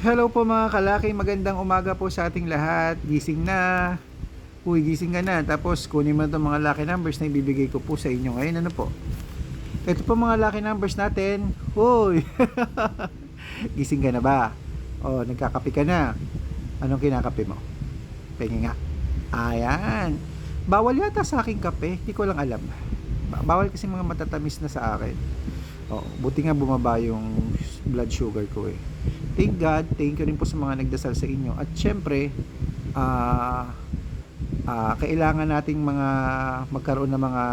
Hello po mga kalaki, magandang umaga po sa ating lahat. Gising na. Uy, gising ka na. Tapos kunin mo itong mga lucky numbers na ibibigay ko po sa inyo ngayon. Ano po? Ito po mga lucky numbers natin. Uy! gising ka na ba? O, nagkakape ka na. Anong kinakape mo? Pengi nga. Ayan. Bawal yata sa aking kape. Hindi ko lang alam. Ba- Bawal kasi mga matatamis na sa akin. Oh, buti nga bumaba yung blood sugar ko eh. Thank God, thank you rin po sa mga nagdasal sa inyo. At syempre, ah ah, kailangan nating mga magkaroon ng mga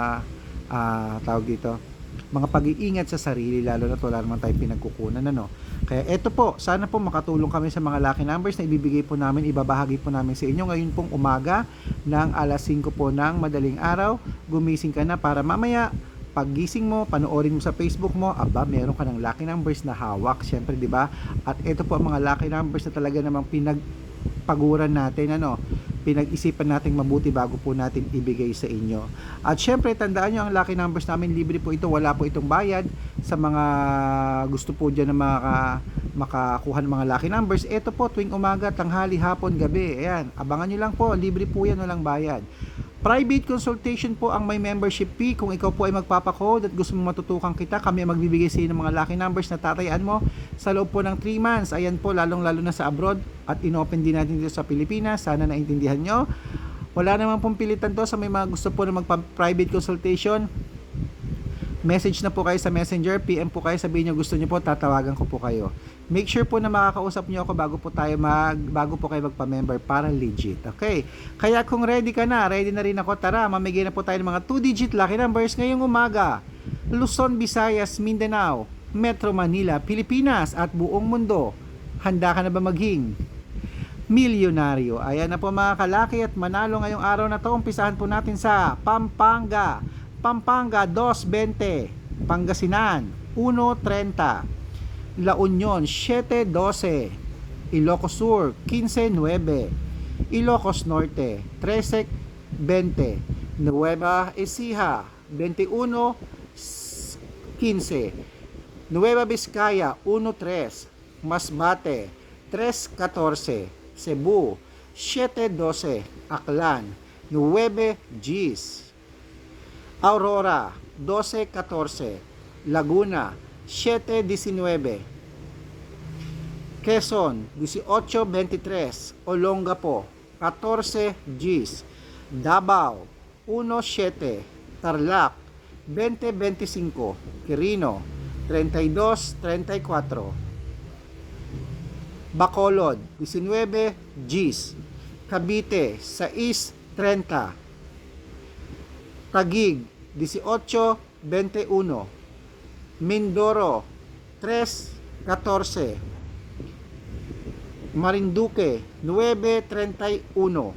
ah, tawag dito, mga pag-iingat sa sarili lalo na wala naman tayong pinagkukunan ano. Kaya eto po, sana po makatulong kami sa mga lucky numbers na ibibigay po namin, ibabahagi po namin sa inyo ngayon pong umaga ng alas 5 po ng madaling araw. Gumising ka na para mamaya paggising mo, panoorin mo sa Facebook mo, aba, meron ka ng lucky numbers na hawak, syempre, di ba? At ito po ang mga lucky numbers na talaga namang pinagpaguran natin, ano, pinag-isipan natin mabuti bago po natin ibigay sa inyo. At syempre, tandaan nyo, ang lucky numbers namin, libre po ito, wala po itong bayad sa mga gusto po dyan na maka, makakuha ng mga lucky numbers. Ito po, tuwing umaga, tanghali, hapon, gabi, ayan, abangan nyo lang po, libre po yan, walang bayad. Private consultation po ang may membership fee. Kung ikaw po ay magpapakode at gusto mong matutukan kita, kami ang magbibigay sa iyo ng mga lucky numbers na tatayaan mo sa loob po ng 3 months. Ayan po, lalong-lalo na sa abroad at inopen din natin dito sa Pilipinas. Sana naintindihan nyo. Wala naman pong pilitan to sa may mga gusto po na magpa-private consultation. Message na po kayo sa messenger, PM po kayo, sabihin nyo gusto nyo po, tatawagan ko po kayo. Make sure po na makakausap nyo ako bago po tayo mag, bago po kayo magpa-member para legit. Okay? Kaya kung ready ka na, ready na rin ako, tara, mamigay na po tayo ng mga 2-digit lucky numbers ngayong umaga. Luzon, Visayas, Mindanao, Metro Manila, Pilipinas at buong mundo. Handa ka na ba maging milyonaryo? Ayan na po mga kalaki at manalo ngayong araw na to. Umpisahan po natin sa Pampanga. Pampanga 2.20. Pangasinan 1.30. La Union 7.12. Ilocos Sur 15.9. Ilocos Norte 13.20. Nueva Ecija 21.15. Nueva Vizcaya 1.3. Masbate 3.14. Cebu 7.12. Aklan 9 Gs. Aurora 12.14. Laguna 7.19. Quezon 18.23. Olongapo 14 Gs. Davao 1.7. Tarlac 20.25. Quirino 32.34. Bacolod 19 Gs. Cavite 6.30. Tagig 18.21 Mindoro 3.14 Marinduque 9.31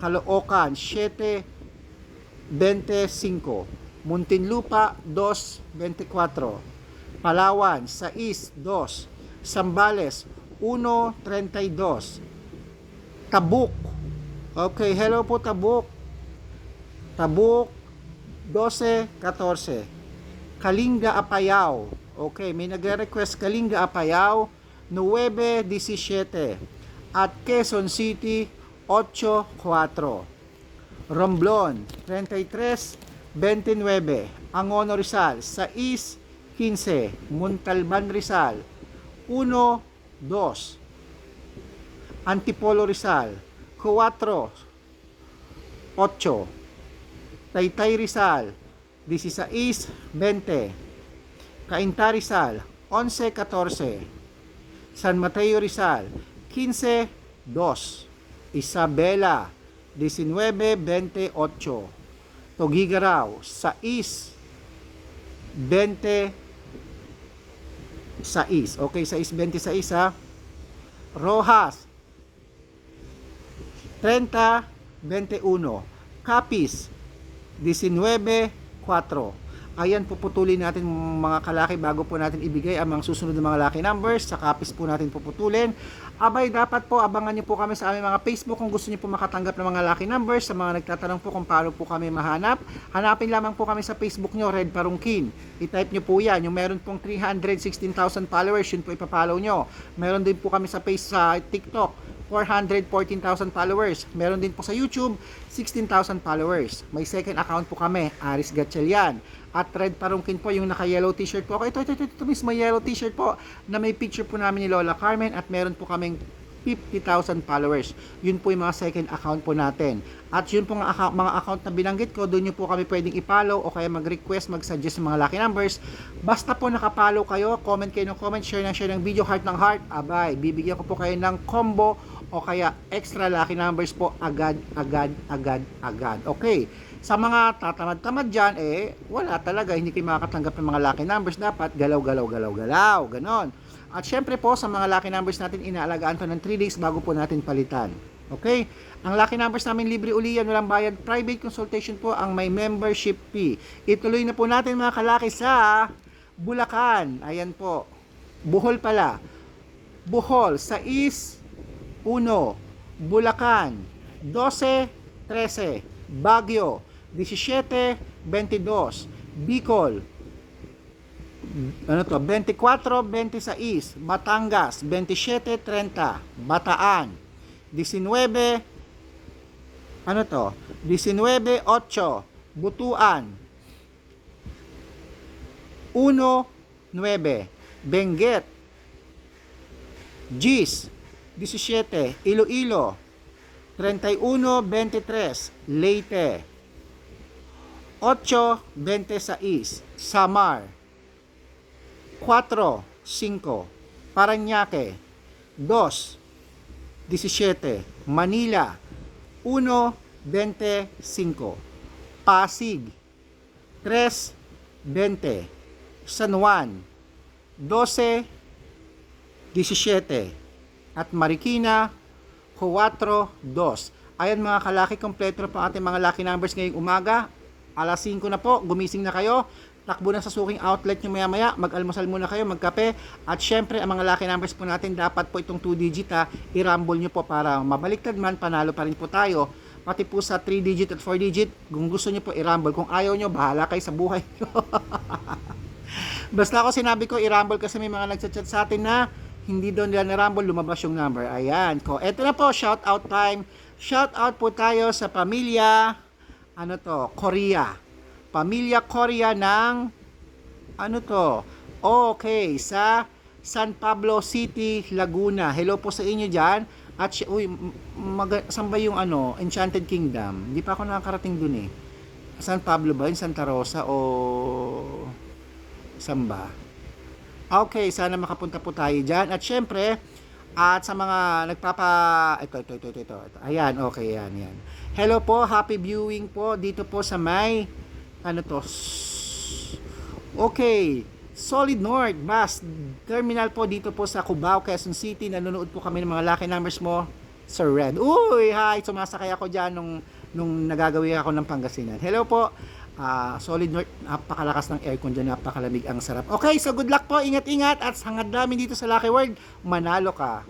Caloocan 7.25 Muntinlupa 2.24 Palawan 6.2 Sambales 1.32 Tabuk. Okay, hello po Tabuk. Tabuk 12-14. Kalinga Apayao. Okay, may nagre-request Kalinga Apayao 9-17. At Quezon City 8-4. Romblon 33-29. Angono Rizal 6-15. Muntalban Rizal 1-2. Antipolo Rizal 4 8 Taytay Rizal 16, 20. Cainta Rizal, 11, 14. San Mateo Rizal, 15, 2. Isabela, 19, 28. Togigaraw, 6, 20, 6. Okay, 6, 26 ha. Rojas, 30, 21. Capis, 19, 4. Ayan, puputulin natin mga kalaki bago po natin ibigay ang mga susunod na mga lucky numbers. Sa copies po natin puputulin. Abay, dapat po abangan niyo po kami sa aming mga Facebook kung gusto niyo po makatanggap ng mga lucky numbers. Sa mga nagtatanong po kung paano po kami mahanap, hanapin lamang po kami sa Facebook niyo, Red Parungkin. I-type niyo po yan. Yung meron pong 316,000 followers, yun po ipapollow niyo. Meron din po kami sa, face, sa TikTok 414,000 followers. Meron din po sa YouTube, 16,000 followers. May second account po kami, Aris Gatchalian. At Red Parungkin po, yung naka-yellow t-shirt po. Okay, ito, ito, ito, ito, mismo yellow t-shirt po na may picture po namin ni Lola Carmen at meron po kaming 50,000 followers. Yun po yung mga second account po natin. At yun po mga account, mga account na binanggit ko, doon nyo po kami pwedeng i-follow o kaya mag-request, mag-suggest ng mga lucky numbers. Basta po nakapollow kayo, comment kayo ng comment, share ng share ng video, heart ng heart, abay, bibigyan ko po kayo ng combo o kaya extra lucky numbers po agad, agad, agad, agad. Okay. Sa mga tatamad-tamad dyan, eh, wala talaga, hindi kayo makakatanggap ng mga lucky numbers. Dapat galaw, galaw, galaw, galaw, ganon. At syempre po, sa mga lucky numbers natin, inaalagaan to ng 3 days bago po natin palitan. Okay? Ang lucky numbers namin libre uli yan, walang bayad. Private consultation po ang may membership fee. Ituloy na po natin mga kalaki sa Bulacan. Ayan po. Buhol pala. Buhol, sa 1, Bulacan, 12, 13, Baguio, 17, 22, Bicol, ano to, 24, 26, Batangas, 27, 30, Bataan, 19, ano to, 19, 8, Butuan, 1, 9, Benguet, Gis, 17, Iloilo, 31, 23, Leyte, 8, 26, Samar, 4, 5, Paranaque, 2, 17, Manila, 1, 25, Pasig, 3, 20, San Juan, 12, 17, at Marikina, 4, 2. Ayan mga kalaki, kompleto na po ating mga lucky numbers ngayong umaga. Alas 5 na po, gumising na kayo. Takbo na sa suking outlet nyo maya maya, mag-almusal muna kayo, magkape. At syempre, ang mga lucky numbers po natin, dapat po itong 2 digit ha, i-rumble nyo po para mabaliktad man, panalo pa rin po tayo. Pati po sa 3 digit at 4 digit, kung gusto nyo po i-rumble. Kung ayaw nyo, bahala kayo sa buhay nyo. Basta ako sinabi ko, i-rumble kasi may mga nagchat-chat sa atin na hindi doon nila na-rumble, lumabas yung number. Ayan. Ko, eto na po, shout out time. Shout out po tayo sa pamilya, ano to, Korea. Pamilya Korea ng, ano to, okay, sa San Pablo City, Laguna. Hello po sa inyo dyan. At, uy, mag- saan ba yung ano, Enchanted Kingdom? Hindi pa ako nakakarating dun eh. San Pablo ba yun? Santa Rosa o saan ba? Okay, sana makapunta po tayo dyan. At syempre, at sa mga nagpapa... Ito, ito, ito, ito, ito. ito. Ayan, okay, yan, yan. Hello po, happy viewing po dito po sa may... Ano to? Okay, Solid North Bus Terminal po dito po sa Cubao, Quezon City. Nanonood po kami ng mga lucky numbers mo, Sir Red. Uy, hi! Sumasakay ako dyan nung, nung nagagawi ako ng Pangasinan. Hello po. Ah, solid north, napakalakas ng aircon dyan, napakalamig. Ang sarap. Okay, so good luck po, ingat-ingat at hangad namin dito sa Lucky World, manalo ka.